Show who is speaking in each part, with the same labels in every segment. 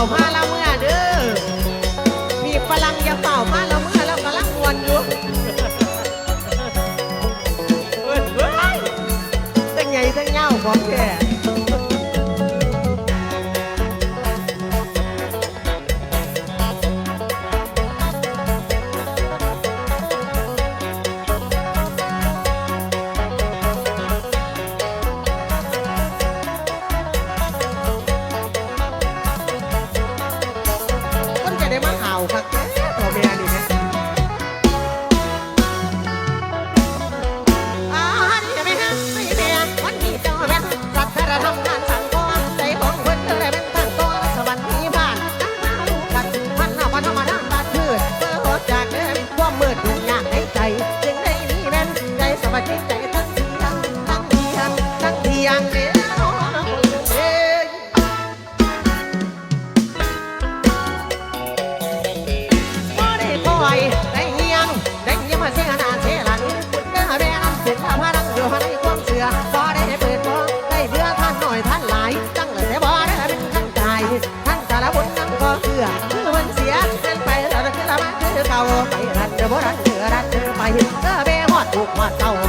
Speaker 1: ามาละเมื่อเด้อมีพลังอย่าเป่ามาละเมื่อเรากำลังวนอยู่เฮ้ยตั้งใหญ่ตั้งเงาของแก บฮอดถูกฮอดเต่า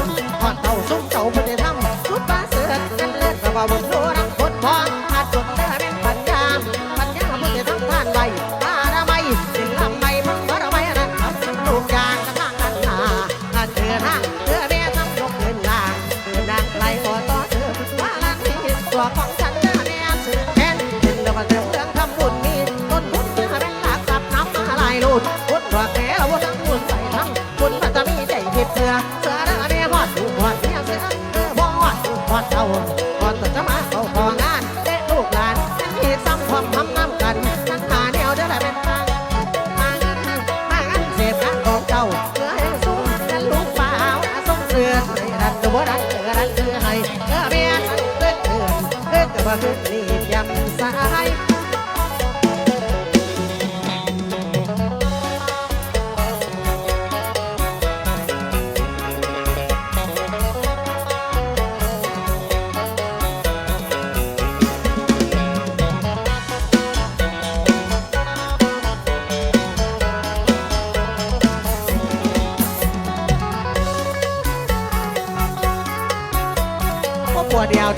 Speaker 1: ก็จะมาเข้าของานเตะลูกหลานนั่นมีซ้ำความทำน้ำกันนั่นหาแนวเด้อแหละเป็นทางมางินมาเงินเสียบงานของเจ้าเพื่อให้สูงนั่นลูกป่าวส่งเสือให้รันตัวรันเสือรันเสือให้เออแม่ฉันเกิดเกินเกิดกับว่าเกิดนี่ยำสาย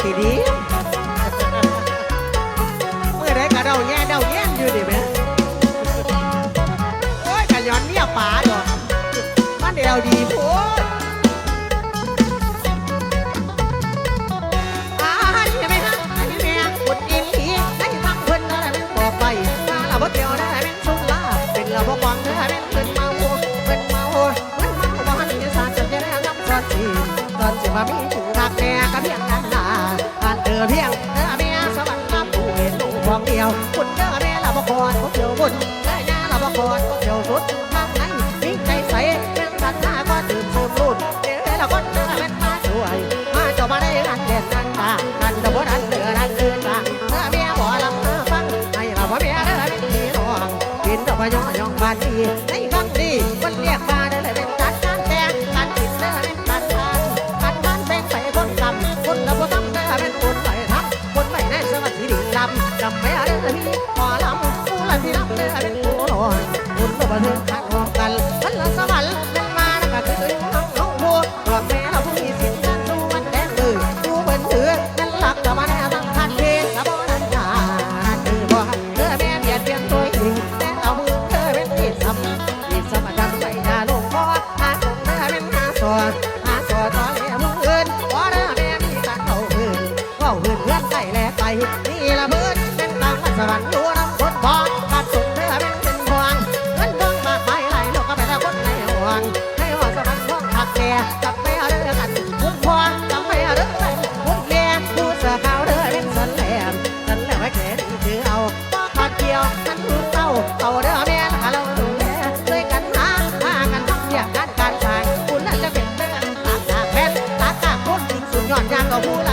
Speaker 1: ดเดียวทีดีเมื่อไรกะเดาแย่เดาแย่อยู่ดิแม่โอ้ยกะย้อนเมียป๋าดอกมันเดียวดีโพูดอ่านี่ไหมฮะนี่แม่กดอินทีให้ทำเพิ่นอะไรเป็นบอกไปถ้าเราบ่เดียวได้เป็นสุลาเป็นเราบ่กวางได้เป็นเพิ่นเมาเพิ่นเมาเพิ่นเมาบ่หันที่สารจะได้รับสอนสิตอนสิมามีถึงรักแน่ก็เพียงนั้น อเพียงเด้อเมียสวรรค์รับผู้เห็นลูกของเดียวคุณเด้อแม่เราบกอดบ่เดียวบุญเด้อย่าเราบกอดบ่เดียวสุดทางไหนยิ่งใจใสเรื่องศรัทธาก็ตื่นเติมรุ่นเด้อเราก็เด้อแม่นมาช่วยมาเจ้ามาได้รันเด่นนันตารันเด้อบ่รันเด้อรันเด้อตาเด้อเมียบ่ลำมาฟังให้เราบ่เมียเด้อเป็นพี่น้องกินดอกบ่ย่อย่องบ้านดีในครั้งนี้มั สันแหลมไว้แก่ดีถือเอาบ่ขาดเกี่ยวนั่นรู้เศร้าเต่าเด้อแม่หาเราดูแลช่วยกันหาหากันทำเรียกการการขายคุณน่าจะเป็นเด้อตากตาแม่ตากตาคนจริงสุดยอดยางก็ผู้ละ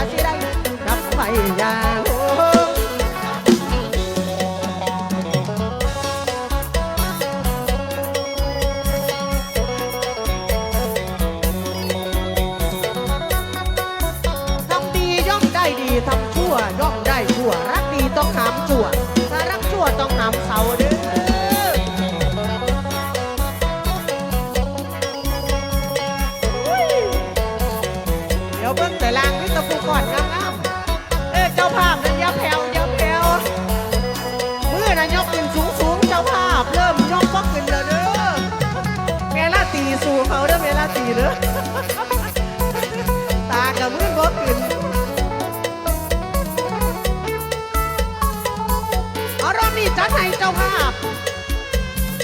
Speaker 1: จัดให้เจ้าภาพ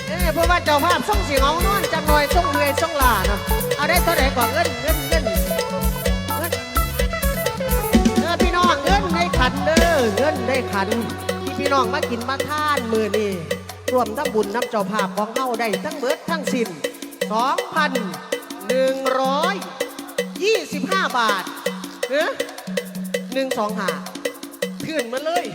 Speaker 1: เอ้ยเพราะว่าเจ้าภาพส่งเสียงเอานอนจังหน่อยส่งเมื่อยส่งลาเนาะเอาได้เท่าไหร่ก่อนเงินเงินเงินเงินเออพี่น้องเงินได้ขันเด้อเงินได้ขันที่พี่น้องมากินมาทานมือนี่รวมทั้งบุญน้ำเจ้าภาพของเฮาได้ทั้งเบิดทั้งสิ้น2,125 บาทเนอะหนึ่งสองหาขึ้นมาเลย